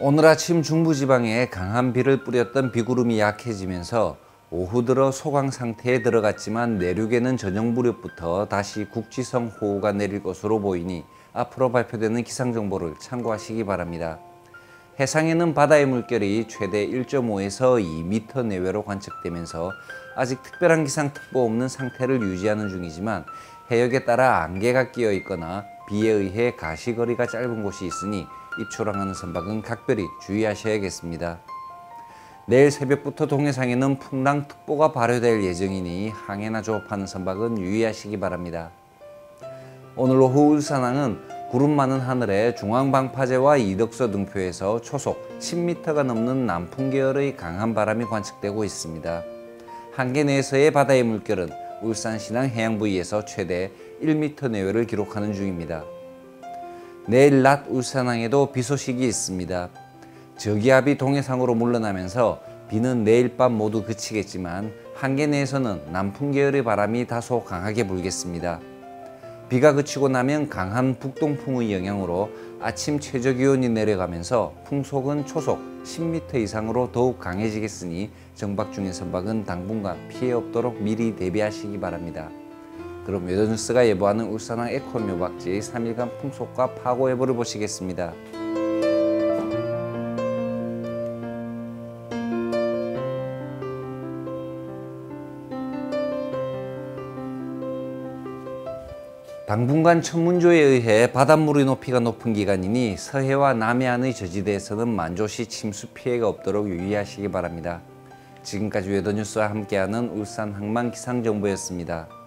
오늘 아침 중부지방에 강한 비를 뿌렸던 비구름이 약해지면서 오후 들어 소강 상태에 들어갔지만 내륙에는 저녁 무렵부터 다시 국지성 호우가 내릴 것으로 보이니 앞으로 발표되는 기상 정보를 참고하시기 바랍니다. 해상에는 바다의 물결이 최대 1.5에서 2m 내외로 관측되면서 아직 특별한 기상특보 없는 상태를 유지하는 중이지만 해역에 따라 안개가 끼어 있거나 비에 의해 가시거리가 짧은 곳이 있으니 입초랑하는 선박은 각별히 주의하셔야겠습니다. 내일 새벽부터 동해상에는 풍랑특보가 발효될 예정이니 항해나 조업하는 선박은 유의하시기 바랍니다. 오늘 오후 울산항은 구름 많은 하늘에 중앙방파제와 이덕서 등표에서 초속 10m가 넘는 남풍 계열의 강한 바람이 관측되고 있습니다. 한계 내에서의 바다의 물결은 울산 신항 해양 부위에서 최대 1m 내외를 기록하는 중입니다. 내일 낮 울산항에도 비 소식이 있습니다. 저기압이 동해상으로 물러나면서 비는 내일 밤 모두 그치겠지만 한계 내에서는 남풍 계열의 바람이 다소 강하게 불겠습니다. 비가 그치고 나면 강한 북동풍의 영향으로 아침 최저 기온이 내려가면서 풍속은 초속 10m 이상으로 더욱 강해지겠으니 정박 중인 선박은 당분간 피해 없도록 미리 대비하시기 바랍니다. 그럼 웨더뉴스가 예보하는 울산항 에코 묘박지 3일간 풍속과 파고 예보를 보시겠습니다. 당분간 천문조에 의해 바닷물의 높이가 높은 기간이니 서해와 남해안의 저지대에서는 만조시 침수 피해가 없도록 유의하시기 바랍니다. 지금까지 웨더뉴스와 함께하는 울산 항만 기상정보였습니다.